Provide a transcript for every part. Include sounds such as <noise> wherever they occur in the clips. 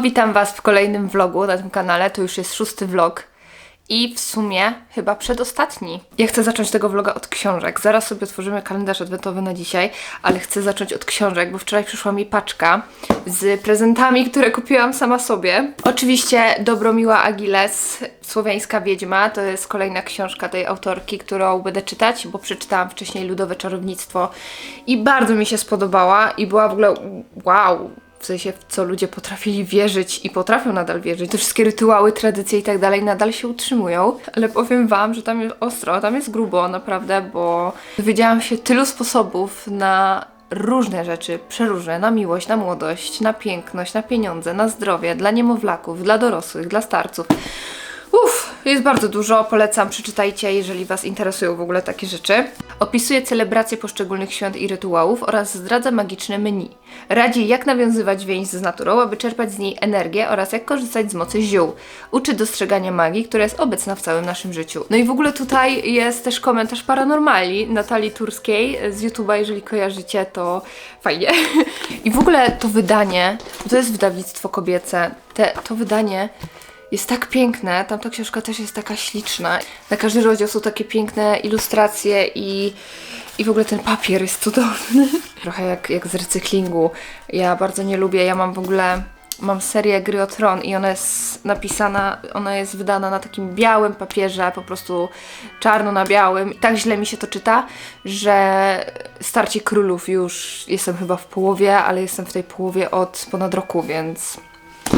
Witam Was w kolejnym vlogu na tym kanale. To już jest szósty vlog i w sumie chyba przedostatni. Ja chcę zacząć tego vloga od książek. Zaraz sobie otworzymy kalendarz adwentowy na dzisiaj, ale chcę zacząć od książek, bo wczoraj przyszła mi paczka z prezentami, które kupiłam sama sobie. Oczywiście Dobromiła Agiles, Słowiańska Wiedźma, to jest kolejna książka tej autorki, którą będę czytać, bo przeczytałam wcześniej Ludowe Czarownictwo i bardzo mi się spodobała i była w ogóle wow, w sensie w co ludzie potrafili wierzyć i potrafią nadal wierzyć. Te wszystkie rytuały, tradycje i tak dalej nadal się utrzymują, ale powiem Wam, że tam jest ostro, tam jest grubo naprawdę, bo dowiedziałam się tylu sposobów na różne rzeczy, przeróżne, na miłość, na młodość, na piękność, na pieniądze, na zdrowie, dla niemowlaków, dla dorosłych, dla starców. Uff, jest bardzo dużo, polecam, przeczytajcie, jeżeli Was interesują w ogóle takie rzeczy. Opisuje celebracje poszczególnych świąt i rytuałów oraz zdradza magiczne menu. Radzi, jak nawiązywać więź z naturą, aby czerpać z niej energię oraz jak korzystać z mocy ziół. Uczy dostrzegania magii, która jest obecna w całym naszym życiu. No i w ogóle tutaj jest też komentarz paranormali Natalii Turskiej z YouTube'a, jeżeli kojarzycie, to fajnie. <laughs> I w ogóle to wydanie, to jest wydawnictwo kobiece, te, to wydanie jest tak piękne. Tamta książka też jest taka śliczna. Na każdy rozdział są takie piękne ilustracje i, i w ogóle ten papier jest cudowny. <laughs> Trochę jak, jak z recyklingu. Ja bardzo nie lubię. Ja mam w ogóle mam serię Gry o Tron i ona jest napisana, ona jest wydana na takim białym papierze, po prostu czarno na białym. I tak źle mi się to czyta, że Starcie Królów już jestem chyba w połowie, ale jestem w tej połowie od ponad roku, więc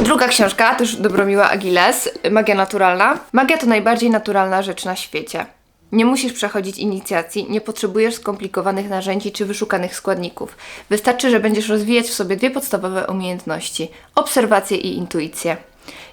Druga książka, też Dobromiła Agiles, Magia Naturalna. Magia to najbardziej naturalna rzecz na świecie. Nie musisz przechodzić inicjacji, nie potrzebujesz skomplikowanych narzędzi czy wyszukanych składników. Wystarczy, że będziesz rozwijać w sobie dwie podstawowe umiejętności: obserwację i intuicję.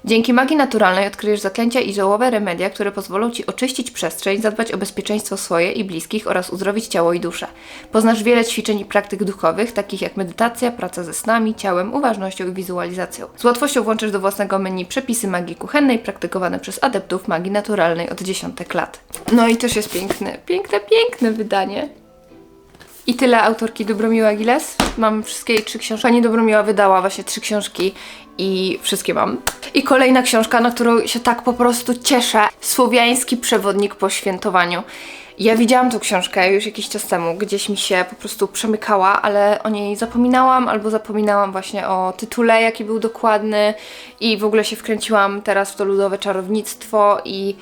Dzięki magii naturalnej odkryjesz zaklęcia i ziołowe remedia, które pozwolą Ci oczyścić przestrzeń, zadbać o bezpieczeństwo swoje i bliskich oraz uzdrowić ciało i duszę. Poznasz wiele ćwiczeń i praktyk duchowych, takich jak medytacja, praca ze snami, ciałem, uważnością i wizualizacją. Z łatwością włączysz do własnego menu przepisy magii kuchennej praktykowane przez adeptów magii naturalnej od dziesiątek lat. No i też jest piękne, piękne, piękne wydanie. I tyle autorki Dobromiła Agiles. Mam wszystkie jej trzy książki. Pani Dobromiła wydała właśnie trzy książki i wszystkie mam. I kolejna książka, na którą się tak po prostu cieszę. Słowiański przewodnik po świętowaniu. Ja widziałam tą książkę już jakiś czas temu, gdzieś mi się po prostu przemykała, ale o niej zapominałam albo zapominałam właśnie o tytule, jaki był dokładny i w ogóle się wkręciłam teraz w to ludowe czarownictwo i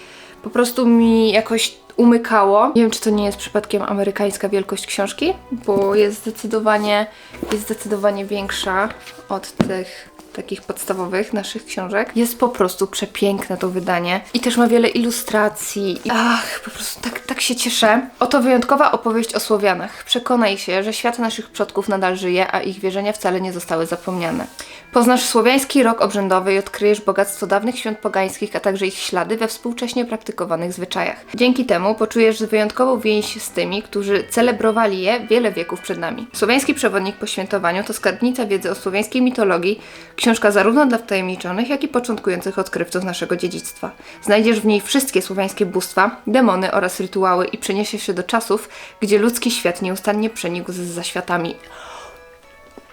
po prostu mi jakoś umykało. Nie wiem, czy to nie jest przypadkiem amerykańska wielkość książki, bo jest zdecydowanie, jest zdecydowanie większa od tych takich podstawowych naszych książek. Jest po prostu przepiękne to wydanie i też ma wiele ilustracji. Ach, po prostu tak, tak się cieszę. Oto wyjątkowa opowieść o Słowianach. Przekonaj się, że świat naszych przodków nadal żyje, a ich wierzenia wcale nie zostały zapomniane. Poznasz słowiański rok obrzędowy i odkryjesz bogactwo dawnych świąt pogańskich, a także ich ślady we współcześnie praktykowanych zwyczajach. Dzięki temu poczujesz wyjątkową więź z tymi, którzy celebrowali je wiele wieków przed nami. Słowiański przewodnik po świętowaniu to skarbnica wiedzy o słowiańskiej mitologii, książka zarówno dla wtajemniczonych, jak i początkujących odkrywców naszego dziedzictwa. Znajdziesz w niej wszystkie słowiańskie bóstwa, demony oraz rytuały i przeniesiesz się do czasów, gdzie ludzki świat nieustannie przenikł z zaświatami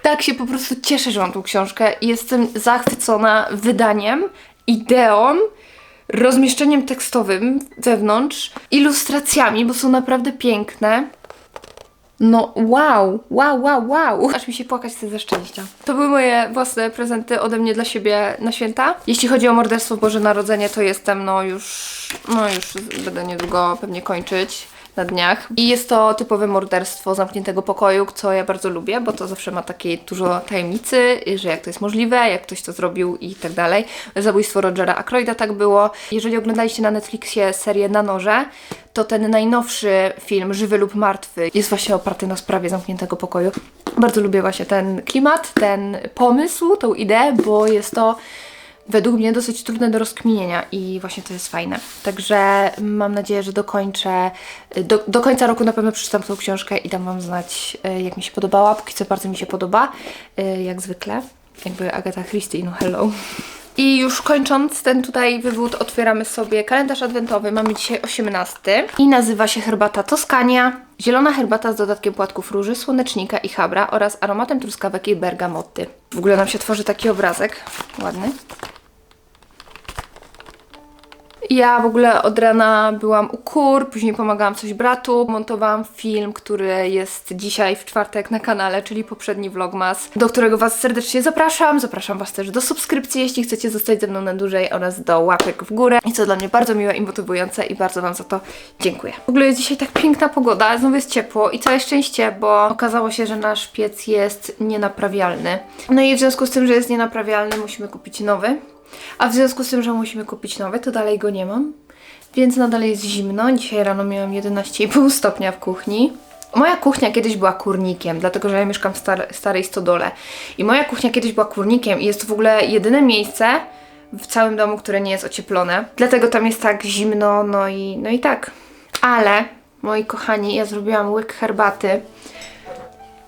tak się po prostu cieszę, że mam tą książkę i jestem zachwycona wydaniem, ideą, rozmieszczeniem tekstowym wewnątrz, ilustracjami, bo są naprawdę piękne. No wow, wow, wow, wow. Aż mi się płakać chce ze szczęścia. To były moje własne prezenty ode mnie dla siebie na święta. Jeśli chodzi o morderstwo Boże Narodzenie, to jestem no już, no już będę niedługo pewnie kończyć na dniach. I jest to typowe morderstwo zamkniętego pokoju, co ja bardzo lubię, bo to zawsze ma takie dużo tajemnicy, że jak to jest możliwe, jak ktoś to zrobił i tak dalej. Zabójstwo Rogera Ackroyda tak było. Jeżeli oglądaliście na Netflixie serię Na Noże, to ten najnowszy film, Żywy lub Martwy, jest właśnie oparty na sprawie zamkniętego pokoju. Bardzo lubię właśnie ten klimat, ten pomysł, tą ideę, bo jest to według mnie dosyć trudne do rozkminienia i właśnie to jest fajne. Także mam nadzieję, że dokończę, do, do końca roku na pewno przeczytam tą książkę i dam Wam znać, e, jak mi się podobała. Póki co bardzo mi się podoba, e, jak zwykle. Jakby Agata Christie, no hello. I już kończąc ten tutaj wywód, otwieramy sobie kalendarz adwentowy. Mamy dzisiaj 18 i nazywa się herbata Toskania Zielona herbata z dodatkiem płatków róży, słonecznika i chabra oraz aromatem truskawek i bergamoty. W ogóle nam się tworzy taki obrazek. Ładny. Ja w ogóle od rana byłam u kur, później pomagałam coś bratu, montowałam film, który jest dzisiaj w czwartek na kanale, czyli poprzedni vlogmas, do którego Was serdecznie zapraszam. Zapraszam Was też do subskrypcji, jeśli chcecie zostać ze mną na dłużej oraz do łapek w górę. I co dla mnie bardzo miłe i motywujące i bardzo Wam za to dziękuję. W ogóle jest dzisiaj tak piękna pogoda, znowu jest ciepło i całe szczęście, bo okazało się, że nasz piec jest nienaprawialny. No i w związku z tym, że jest nienaprawialny, musimy kupić nowy. A w związku z tym, że musimy kupić nowy, to dalej go nie mam. Więc nadal jest zimno. Dzisiaj rano miałam 11,5 stopnia w kuchni. Moja kuchnia kiedyś była kurnikiem, dlatego że ja mieszkam w star starej stodole. I moja kuchnia kiedyś była kurnikiem i jest to w ogóle jedyne miejsce w całym domu, które nie jest ocieplone. Dlatego tam jest tak zimno, no i, no i tak. Ale, moi kochani, ja zrobiłam łyk herbaty.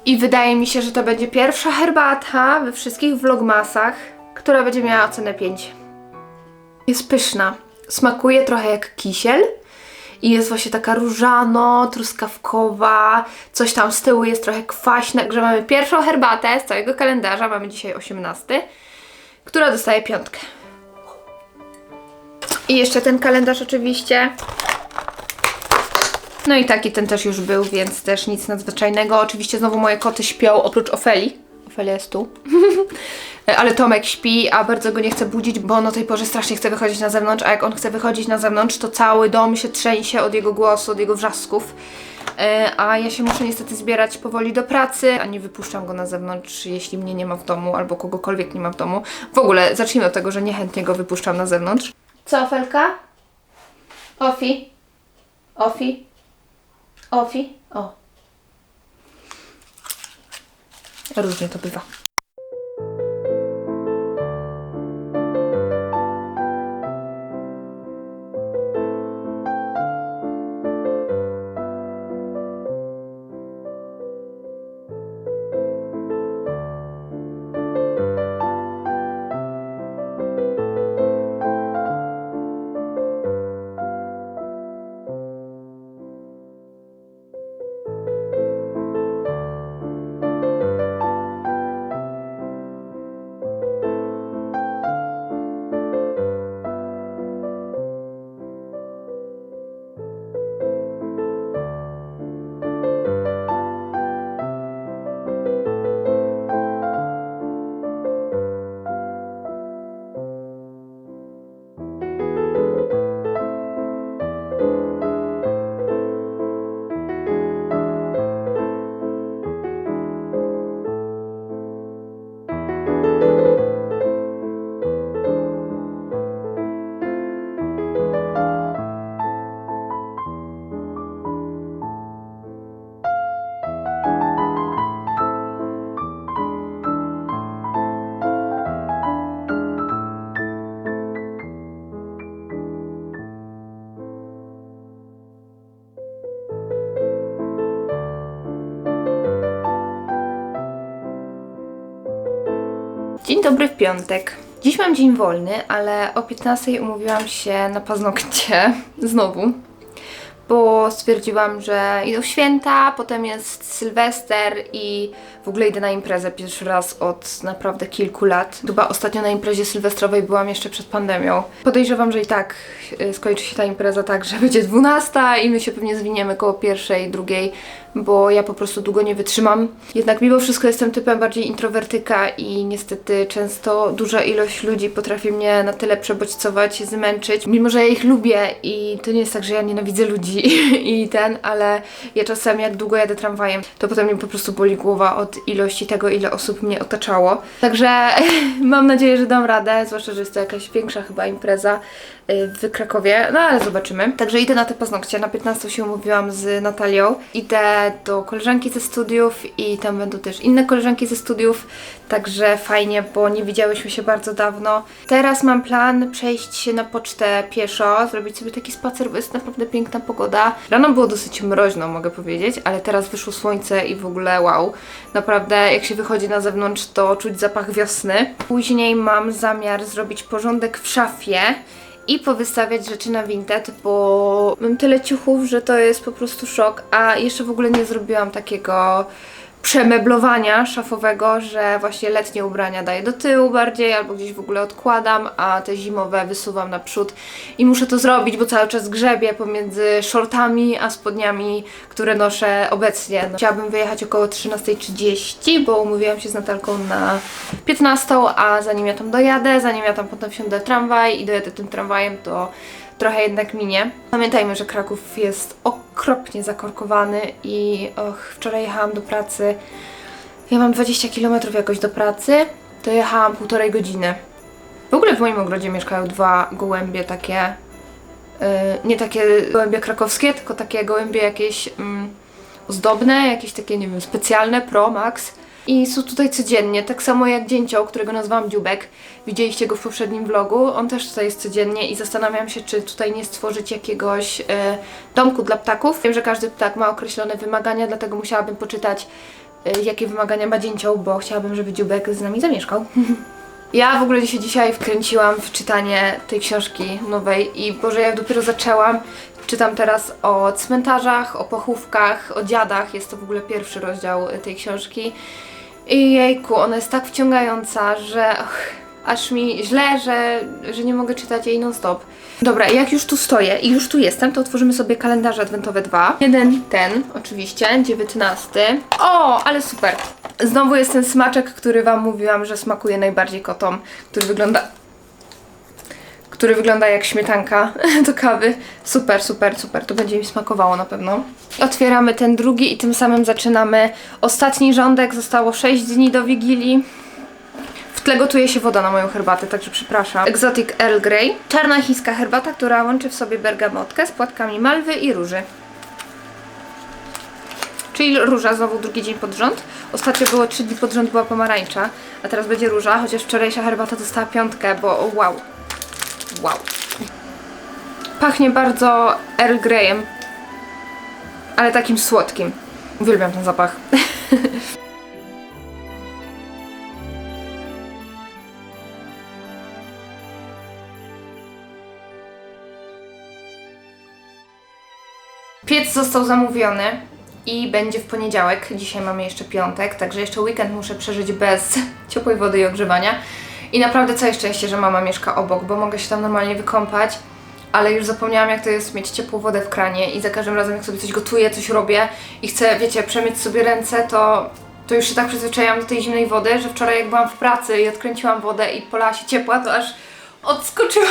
I wydaje mi się, że to będzie pierwsza herbata we wszystkich vlogmasach, która będzie miała ocenę 5. Jest pyszna. Smakuje trochę jak kisiel. I jest właśnie taka różano, truskawkowa, coś tam z tyłu jest trochę kwaśne, także mamy pierwszą herbatę z całego kalendarza, mamy dzisiaj 18, która dostaje piątkę. I jeszcze ten kalendarz oczywiście. No i taki ten też już był, więc też nic nadzwyczajnego. Oczywiście znowu moje koty śpią, oprócz Ofeli. Ofelia jest tu. <laughs> Ale Tomek śpi, a bardzo go nie chce budzić, bo on o tej porze strasznie chce wychodzić na zewnątrz, a jak on chce wychodzić na zewnątrz, to cały dom się trzęsie od jego głosu, od jego wrzasków. E, A ja się muszę niestety zbierać powoli do pracy, a nie wypuszczam go na zewnątrz, jeśli mnie nie ma w domu, albo kogokolwiek nie ma w domu. W ogóle zacznijmy od tego, że niechętnie go wypuszczam na zewnątrz. Co, Felka? Ofi? Ofi? Ofi? O. Różnie to bywa. Piątek. Dziś mam dzień wolny, ale o 15 umówiłam się na paznokcie <laughs> znowu, bo stwierdziłam, że idą święta, potem jest Sylwester i w ogóle idę na imprezę pierwszy raz od naprawdę kilku lat. Chyba ostatnio na imprezie sylwestrowej byłam jeszcze przed pandemią. Podejrzewam, że i tak y, skończy się ta impreza tak, że <laughs> będzie 12 i my się pewnie zwiniemy koło pierwszej, drugiej, bo ja po prostu długo nie wytrzymam. Jednak mimo wszystko jestem typem bardziej introwertyka i niestety często duża ilość ludzi potrafi mnie na tyle przebodźcować, zmęczyć. Mimo, że ja ich lubię i to nie jest tak, że ja nienawidzę ludzi <laughs> i ten, ale ja czasem jak długo jadę tramwajem, to potem mnie po prostu boli głowa od ilości tego, ile osób mnie otaczało. Także <laughs> mam nadzieję, że dam radę, zwłaszcza, że jest to jakaś większa chyba impreza w Krakowie, no ale zobaczymy. Także idę na te paznokcie, na 15 się umówiłam z Natalią. Idę do koleżanki ze studiów i tam będą też inne koleżanki ze studiów, także fajnie, bo nie widziałyśmy się bardzo dawno. Teraz mam plan przejść się na pocztę pieszo, zrobić sobie taki spacer, bo jest naprawdę piękna pogoda. Rano było dosyć mroźno, mogę powiedzieć, ale teraz wyszło słońce i w ogóle wow. Naprawdę, jak się wychodzi na zewnątrz, to czuć zapach wiosny. Później mam zamiar zrobić porządek w szafie i powystawiać rzeczy na Vinted, bo mam tyle ciuchów, że to jest po prostu szok, a jeszcze w ogóle nie zrobiłam takiego przemeblowania szafowego, że właśnie letnie ubrania daję do tyłu bardziej, albo gdzieś w ogóle odkładam, a te zimowe wysuwam naprzód i muszę to zrobić, bo cały czas grzebię pomiędzy shortami a spodniami, które noszę obecnie. No, chciałabym wyjechać około 13.30, bo umówiłam się z Natalką na 15, a zanim ja tam dojadę, zanim ja tam potem wsiądę tramwaj i dojadę tym tramwajem, to trochę jednak minie. Pamiętajmy, że Kraków jest okropnie zakorkowany i och, wczoraj jechałam do pracy. Ja mam 20 km jakoś do pracy, to jechałam półtorej godziny. W ogóle w moim ogrodzie mieszkają dwa gołębie takie, yy, nie takie gołębie krakowskie, tylko takie gołębie jakieś mm, ozdobne, jakieś takie, nie wiem, specjalne, Pro Max. I są tutaj codziennie, tak samo jak dzięcioł, którego nazwałam Dziubek. Widzieliście go w poprzednim vlogu, on też tutaj jest codziennie i zastanawiam się, czy tutaj nie stworzyć jakiegoś e, domku dla ptaków. Wiem, że każdy ptak ma określone wymagania, dlatego musiałabym poczytać, e, jakie wymagania ma dzięcioł, bo chciałabym, żeby Dziubek z nami zamieszkał. <laughs> Ja w ogóle się dzisiaj wkręciłam w czytanie tej książki nowej i Boże, jak dopiero zaczęłam, czytam teraz o cmentarzach, o pochówkach, o dziadach, jest to w ogóle pierwszy rozdział tej książki. I jejku, ona jest tak wciągająca, że och, aż mi źle, że, że nie mogę czytać jej non-stop. Dobra, jak już tu stoję i już tu jestem, to otworzymy sobie kalendarze adwentowe 2. Jeden ten, oczywiście, 19. O, ale super. Znowu jest ten smaczek, który Wam mówiłam, że smakuje najbardziej kotom, który wygląda który wygląda jak śmietanka <laughs> do kawy. Super, super, super. To będzie mi smakowało na pewno. Otwieramy ten drugi i tym samym zaczynamy ostatni rządek. Zostało 6 dni do Wigilii. W tle gotuje się woda na moją herbatę, także przepraszam. Exotic Earl Grey. Czarna chińska herbata, która łączy w sobie bergamotkę z płatkami malwy i róży. Czyli róża znowu drugi dzień pod rząd. Ostatnio było 3 dni pod rząd była pomarańcza, a teraz będzie róża, chociaż wczorajsza herbata dostała piątkę, bo wow. Wow. Pachnie bardzo Earl Greyem, ale takim słodkim. Uwielbiam ten zapach. <laughs> Piec został zamówiony i będzie w poniedziałek. Dzisiaj mamy jeszcze piątek, także jeszcze weekend muszę przeżyć bez ciepłej wody i ogrzewania. I naprawdę całe szczęście, że mama mieszka obok, bo mogę się tam normalnie wykąpać, ale już zapomniałam jak to jest mieć ciepłą wodę w kranie i za każdym razem jak sobie coś gotuję, coś robię i chcę, wiecie, przemyć sobie ręce, to, to już się tak przyzwyczaiłam do tej zimnej wody, że wczoraj jak byłam w pracy i odkręciłam wodę i polała się ciepła, to aż odskoczyła.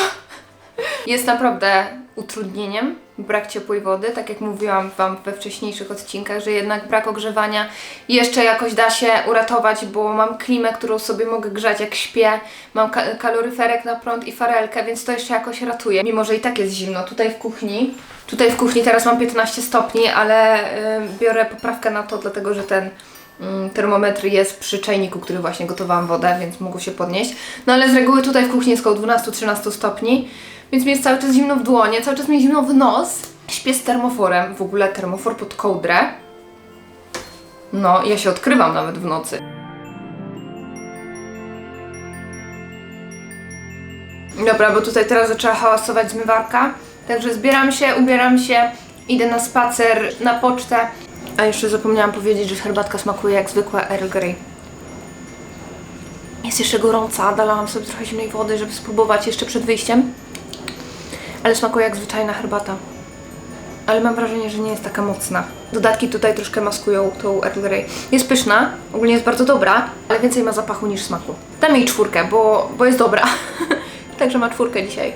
<laughs> Jest naprawdę utrudnieniem brak ciepłej wody, tak jak mówiłam Wam we wcześniejszych odcinkach, że jednak brak ogrzewania jeszcze jakoś da się uratować, bo mam klimę, którą sobie mogę grzać jak śpię, mam ka kaloryferek na prąd i farelkę, więc to jeszcze jakoś ratuje, mimo że i tak jest zimno. Tutaj w kuchni, tutaj w kuchni teraz mam 15 stopni, ale yy, biorę poprawkę na to, dlatego że ten termometr jest przy czajniku, który właśnie gotowałam wodę, więc mogło się podnieść. No ale z reguły tutaj w kuchni jest około 12-13 stopni, więc mi jest cały czas zimno w dłonie, cały czas mi zimno w nos. Śpię z termoforem, w ogóle termofor pod kołdrę. No, ja się odkrywam nawet w nocy. Dobra, bo tutaj teraz zaczęła hałasować zmywarka. Także zbieram się, ubieram się, idę na spacer, na pocztę. A jeszcze zapomniałam powiedzieć, że herbatka smakuje jak zwykła Earl Grey. Jest jeszcze gorąca, dolałam sobie trochę zimnej wody, żeby spróbować jeszcze przed wyjściem. Ale smakuje jak zwyczajna herbata. Ale mam wrażenie, że nie jest taka mocna. Dodatki tutaj troszkę maskują tą Earl Grey. Jest pyszna, ogólnie jest bardzo dobra, ale więcej ma zapachu niż smaku. Dam jej czwórkę, bo, bo jest dobra. <laughs> Także ma czwórkę dzisiaj.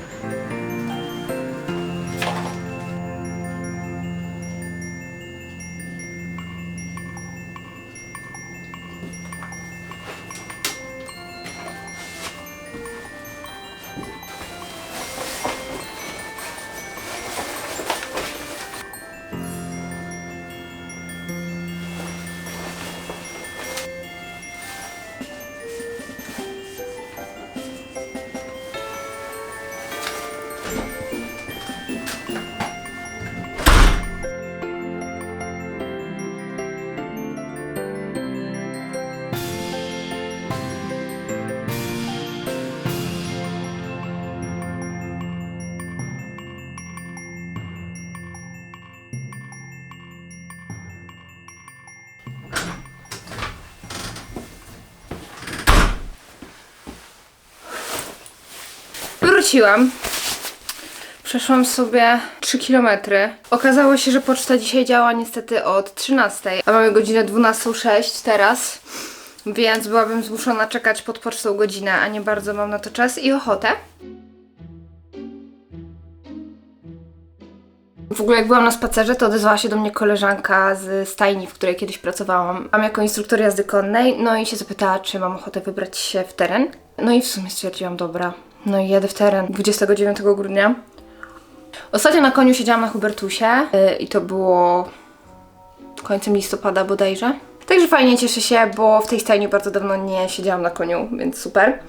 Wróciłam. Przeszłam sobie 3 km. Okazało się, że poczta dzisiaj działa niestety od 13, a mamy godzinę 12.06 teraz, więc byłabym zmuszona czekać pod pocztą godzinę, a nie bardzo mam na to czas i ochotę. W ogóle jak byłam na spacerze, to odezwała się do mnie koleżanka z stajni, w której kiedyś pracowałam. Mam jako instruktor jazdy konnej, no i się zapytała, czy mam ochotę wybrać się w teren. No i w sumie stwierdziłam, dobra, no i jadę w teren 29 grudnia. Ostatnio na koniu siedziałam na Hubertusie yy, i to było końcem listopada bodajże. Także fajnie, cieszę się, bo w tej stajni bardzo dawno nie siedziałam na koniu, więc super.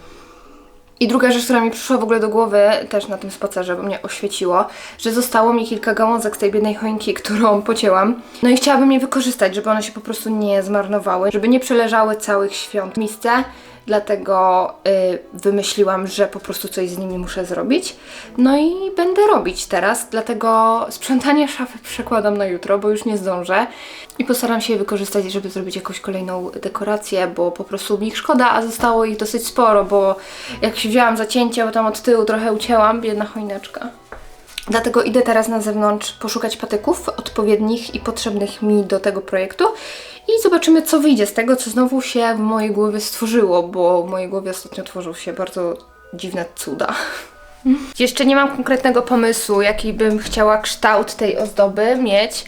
I druga rzecz, która mi przyszła w ogóle do głowy, też na tym spacerze, bo mnie oświeciło, że zostało mi kilka gałązek z tej biednej choinki, <laughs> którą pocięłam. No i chciałabym je wykorzystać, żeby one się po prostu nie zmarnowały, żeby nie przeleżały całych świąt w misce. Dlatego y, wymyśliłam, że po prostu coś z nimi muszę zrobić. No i będę robić teraz, dlatego sprzątanie szafy przekładam na jutro, bo już nie zdążę. I postaram się je wykorzystać, żeby zrobić jakąś kolejną dekorację, bo po prostu mi ich szkoda, a zostało ich dosyć sporo, bo jak się wzięłam za cięcie, bo tam od tyłu trochę ucięłam, biedna choineczka. Dlatego idę teraz na zewnątrz poszukać patyków odpowiednich i potrzebnych mi do tego projektu i zobaczymy, co wyjdzie z tego, co znowu się w mojej głowie stworzyło, bo w mojej głowie ostatnio tworzą się bardzo dziwne cuda. <laughs> Jeszcze nie mam konkretnego pomysłu, jaki bym chciała kształt tej ozdoby mieć,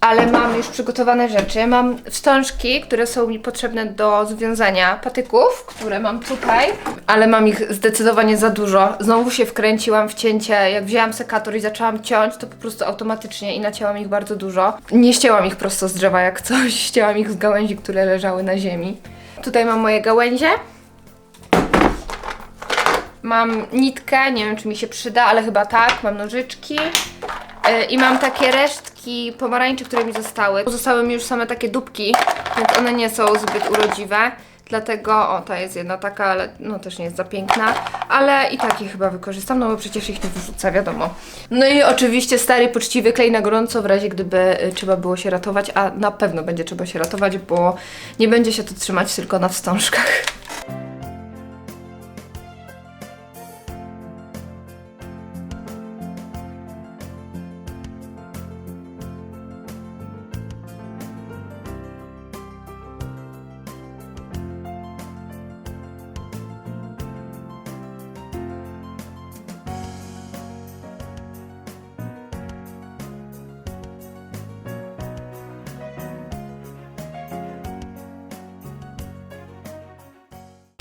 ale mam już przygotowane rzeczy. Mam wstążki, które są mi potrzebne do związania patyków, które mam tutaj, ale mam ich zdecydowanie za dużo. Znowu się wkręciłam w cięcie. Jak wzięłam sekator i zaczęłam ciąć, to po prostu automatycznie i nacięłam ich bardzo dużo. Nie ścięłam ich prosto z drzewa jak coś, <laughs> ścięłam ich z gałęzi, które leżały na ziemi. Tutaj mam moje gałęzie. Mam nitkę, nie wiem czy mi się przyda, ale chyba tak. Mam nożyczki. Yy, I mam takie resztki pomarańczy, które mi zostały. Zostały mi już same takie dupki, więc one nie są zbyt urodziwe. Dlatego, o, ta jest jedna taka, ale no też nie jest za piękna, ale i tak je chyba wykorzystam, no bo przecież ich nie wyrzucę, wiadomo. No i oczywiście stary, poczciwy klej na gorąco, w razie gdyby y, trzeba było się ratować, a na pewno będzie trzeba się ratować, bo nie będzie się to trzymać tylko na wstążkach.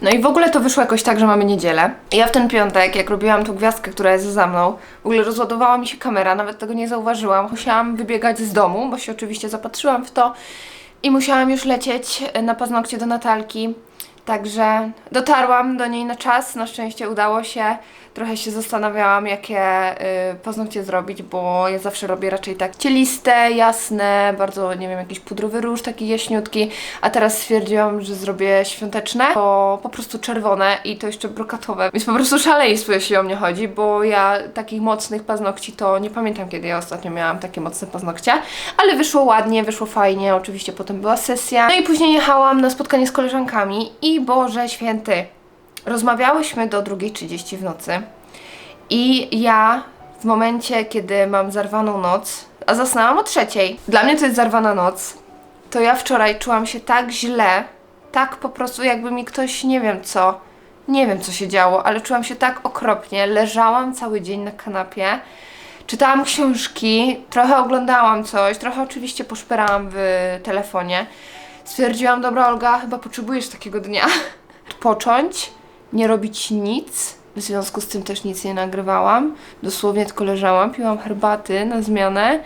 No i w ogóle to wyszło jakoś tak, że mamy niedzielę. Ja w ten piątek, jak robiłam tą gwiazdkę, która jest za mną, w ogóle rozładowała mi się kamera, nawet tego nie zauważyłam. Musiałam wybiegać z domu, bo się oczywiście zapatrzyłam w to i musiałam już lecieć na paznokcie do Natalki. Także dotarłam do niej na czas, na szczęście udało się. Trochę się zastanawiałam, jakie y, paznokcie zrobić, bo ja zawsze robię raczej tak cieliste, jasne, bardzo, nie wiem, jakiś pudrowy róż, taki jaśniutki, a teraz stwierdziłam, że zrobię świąteczne, to po prostu czerwone i to jeszcze brokatowe. Więc po prostu szaleństwo, jeśli o mnie chodzi, bo ja takich mocnych paznokci to nie pamiętam, kiedy ja ostatnio miałam takie mocne paznokcie, ale wyszło ładnie, wyszło fajnie, oczywiście potem była sesja. No i później jechałam na spotkanie z koleżankami i Boże Święty, rozmawiałyśmy do 2.30 w nocy i ja w momencie, kiedy mam zarwaną noc, a zasnęłam o trzeciej, dla mnie to jest zarwana noc, to ja wczoraj czułam się tak źle, tak po prostu jakby mi ktoś, nie wiem co, nie wiem co się działo, ale czułam się tak okropnie, leżałam cały dzień na kanapie, czytałam książki, trochę oglądałam coś, trochę oczywiście poszperałam w telefonie. Stwierdziłam, dobra Olga, chyba potrzebujesz takiego dnia. <laughs> Począć, nie robić nic. W związku z tym też nic nie nagrywałam. Dosłownie tylko leżałam, piłam herbaty na zmianę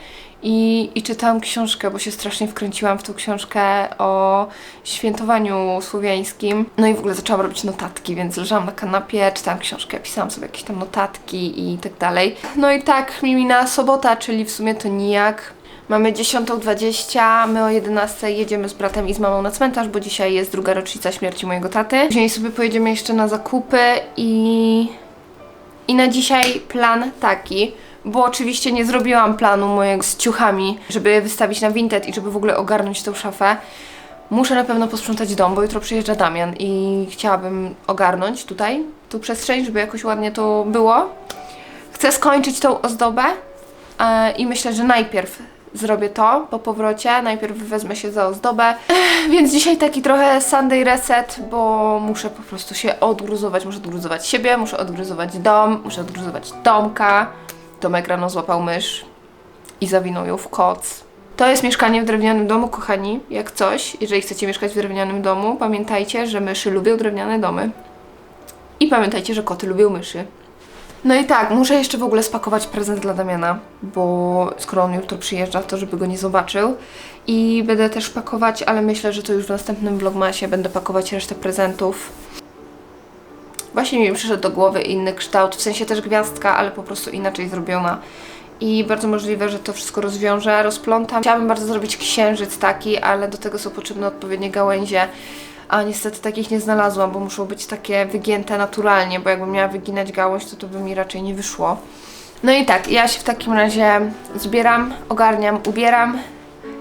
i, i czytałam książkę, bo się strasznie wkręciłam w tą książkę o świętowaniu słowiańskim. No i w ogóle zaczęłam robić notatki, więc leżałam na kanapie, czytałam książkę, pisałam sobie jakieś tam notatki i tak dalej. No i tak mi minęła sobota, czyli w sumie to nijak. Mamy 10.20, my o 11.00 jedziemy z bratem i z mamą na cmentarz, bo dzisiaj jest druga rocznica śmierci mojego taty. Później sobie pojedziemy jeszcze na zakupy i... I na dzisiaj plan taki, bo oczywiście nie zrobiłam planu mojego z ciuchami, żeby wystawić na Vinted i żeby w ogóle ogarnąć tą szafę. Muszę na pewno posprzątać dom, bo jutro przyjeżdża Damian i chciałabym ogarnąć tutaj tu przestrzeń, żeby jakoś ładnie to było. Chcę skończyć tą ozdobę e, i myślę, że najpierw zrobię to po powrocie. Najpierw wezmę się za ozdobę. Więc dzisiaj taki trochę Sunday reset, bo muszę po prostu się odgruzować. Muszę odgruzować siebie, muszę odgruzować dom, muszę odgruzować domka. Tomek rano złapał mysz i zawinął ją w koc. To jest mieszkanie w drewnianym domu, kochani. Jak coś, jeżeli chcecie mieszkać w drewnianym domu, pamiętajcie, że myszy lubią drewniane domy. I pamiętajcie, że koty lubią myszy. No i tak, muszę jeszcze w ogóle spakować prezent dla Damiana, bo skoro on jutro przyjeżdża, to żeby go nie zobaczył. I będę też pakować, ale myślę, że to już w następnym vlogmasie będę pakować resztę prezentów. Właśnie mi przyszedł do głowy inny kształt, w sensie też gwiazdka, ale po prostu inaczej zrobiona. I bardzo możliwe, że to wszystko rozwiążę, rozplątam. Chciałabym bardzo zrobić księżyc taki, ale do tego są potrzebne odpowiednie gałęzie. A niestety takich nie znalazłam, bo muszą być takie wygięte naturalnie, bo jakbym miała wyginać gałąź, to to by mi raczej nie wyszło. No i tak, ja się w takim razie zbieram, ogarniam, ubieram,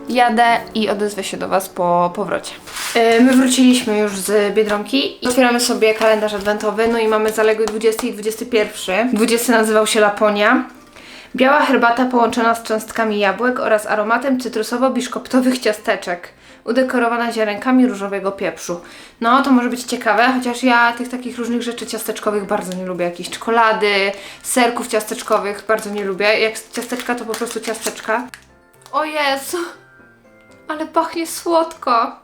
jadę i odezwę się do Was po powrocie. Yy, My wróciliśmy już z Biedronki i otwieramy sobie kalendarz adwentowy, no i mamy zaległy 20 i 21. 20 nazywał się Laponia. Biała herbata połączona z cząstkami jabłek oraz aromatem cytrusowo-biszkoptowych ciasteczek, udekorowana ziarenkami różowego pieprzu. No, to może być ciekawe, chociaż ja tych takich różnych rzeczy ciasteczkowych bardzo nie lubię. Jakieś czekolady, serków ciasteczkowych bardzo nie lubię. Jak ciasteczka, to po prostu ciasteczka. O Jezu! Ale pachnie słodko!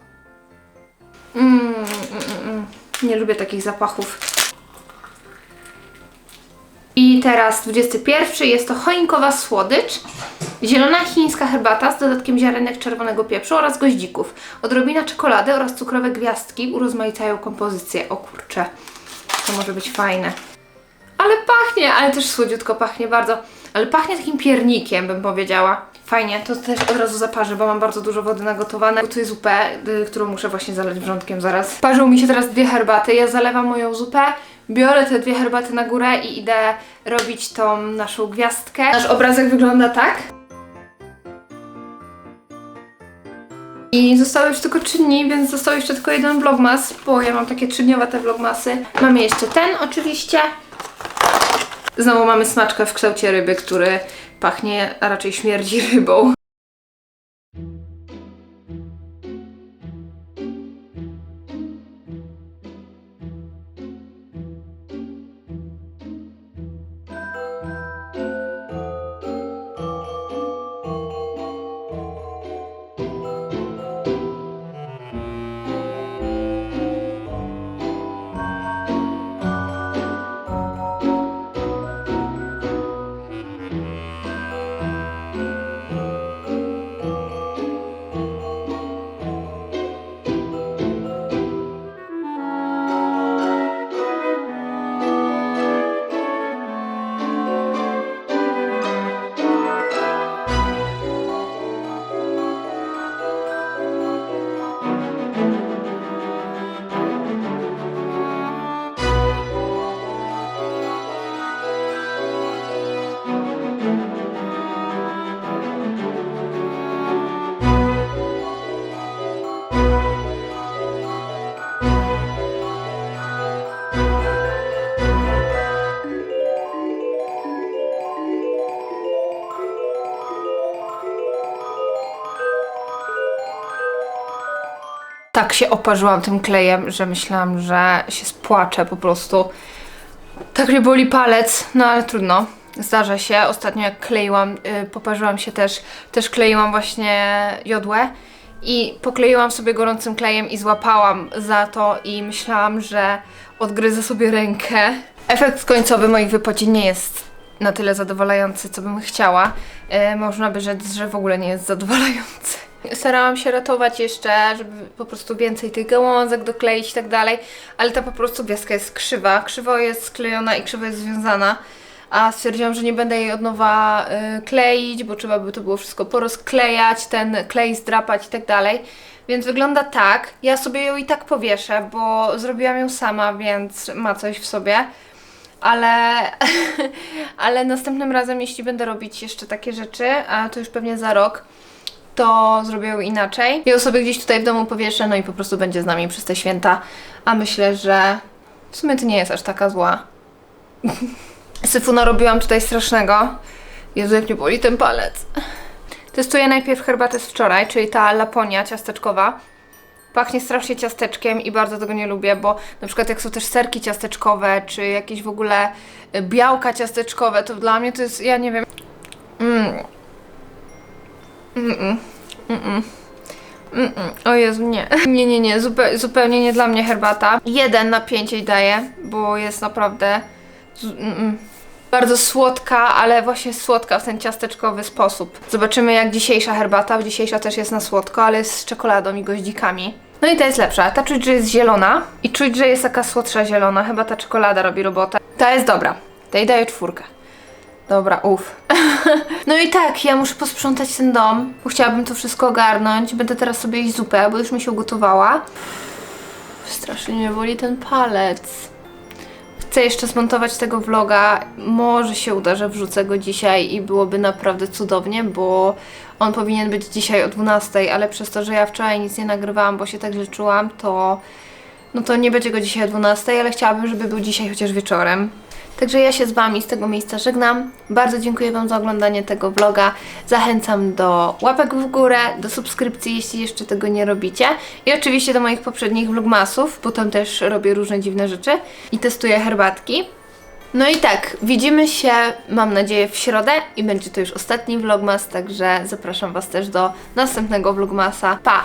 Mm, mm, mm, mm. Nie lubię takich zapachów. I teraz 21 jest to choinkowa słodycz, zielona chińska herbata z dodatkiem ziarenek czerwonego pieprzu oraz goździków, odrobina czekolady oraz cukrowe gwiazdki urozmaicają kompozycję. O kurczę, to może być fajne. Ale pachnie, ale też słodziutko pachnie bardzo. Ale pachnie takim piernikiem, bym powiedziała. Fajnie, to też od razu zaparzę, bo mam bardzo dużo wody nagotowane. Gotuję zupę, y, którą muszę właśnie zalać wrzątkiem zaraz. Parzą mi się teraz dwie herbaty. Ja zalewam moją zupę, biorę te dwie herbaty na górę i idę robić tą naszą gwiazdkę. Nasz obrazek wygląda tak. I zostały już tylko trzy dni, więc został jeszcze tylko jeden vlogmas, bo ja mam takie trzydniowate vlogmasy. Mamy jeszcze ten oczywiście. Znowu mamy smaczkę w kształcie ryby, który pachnie, a raczej śmierdzi rybą. Tak się oparzyłam tym klejem, że myślałam, że się spłaczę po prostu. Tak mnie boli palec, no ale trudno. Zdarza się. Ostatnio jak kleiłam, yy, poparzyłam się też, też kleiłam właśnie jodłę i pokleiłam sobie gorącym klejem i złapałam za to i myślałam, że odgryzę sobie rękę. Efekt końcowy moich wypocin nie jest na tyle zadowalający, co bym chciała. Yy, można by rzec, że w ogóle nie jest zadowalający. Starałam się ratować jeszcze, żeby po prostu więcej tych gałązek dokleić i tak dalej, ale ta po prostu gwiazdka jest krzywa. Krzywo jest sklejona i krzywo jest związana. A stwierdziłam, że nie będę jej od nowa y, kleić, bo trzeba by to było wszystko porozklejać, ten klej zdrapać i tak dalej. Więc wygląda tak. Ja sobie ją i tak powieszę, bo zrobiłam ją sama, więc ma coś w sobie. Ale, <laughs> ale następnym razem, jeśli będę robić jeszcze takie rzeczy, a to już pewnie za rok, to zrobię ją inaczej. Ją sobie gdzieś tutaj w domu powieszę, no i po prostu będzie z nami przez te święta. A myślę, że W sumie to nie jest aż taka zła. <laughs> Syfu narobiłam tutaj strasznego. Jezu, jak mnie boli ten palec. Testuję najpierw herbatę z wczoraj, czyli ta Laponia ciasteczkowa. Pachnie strasznie ciasteczkiem i bardzo tego nie lubię, bo na przykład jak są też serki ciasteczkowe, czy jakieś w ogóle białka ciasteczkowe, to dla mnie to jest, ja nie wiem. Mm. Mm-mm. Mm-mm. Mm-mm. O Jezu, nie. <laughs> Nie, nie, nie, Zupe, zupełnie nie dla mnie herbata. Jeden na pięć jej daję, bo jest naprawdę bardzo słodka, ale właśnie słodka w ten ciasteczkowy sposób. Zobaczymy jak dzisiejsza herbata, bo dzisiejsza też jest na słodko, ale jest z czekoladą i goździkami. No i ta jest lepsza. Ta czuć, że jest zielona i czuć, że jest taka słodsza zielona. Chyba ta czekolada robi robotę. Ta jest dobra. Tej daję czwórkę. Dobra, uff. <laughs> no i tak, ja muszę posprzątać ten dom, bo chciałabym to wszystko ogarnąć. Będę teraz sobie jeść zupę, bo już mi się ugotowała. Strasznie mnie boli ten palec. Chcę jeszcze zmontować tego vloga. Może się uda, że wrzucę go dzisiaj i byłoby naprawdę cudownie, bo on powinien być dzisiaj o 12, ale przez to, że ja wczoraj nic nie nagrywałam, bo się tak źle czułam, to no to nie będzie go dzisiaj o 12, ale chciałabym, żeby był dzisiaj chociaż wieczorem. Także ja się z Wami z tego miejsca żegnam. Bardzo dziękuję Wam za oglądanie tego vloga. Zachęcam do łapek w górę, do subskrypcji, jeśli jeszcze tego nie robicie. I oczywiście do moich poprzednich vlogmasów, bo tam też robię różne dziwne rzeczy i testuję herbatki. No i tak, widzimy się, mam nadzieję, w środę i będzie to już ostatni vlogmas, także zapraszam Was też do następnego vlogmasa. Pa!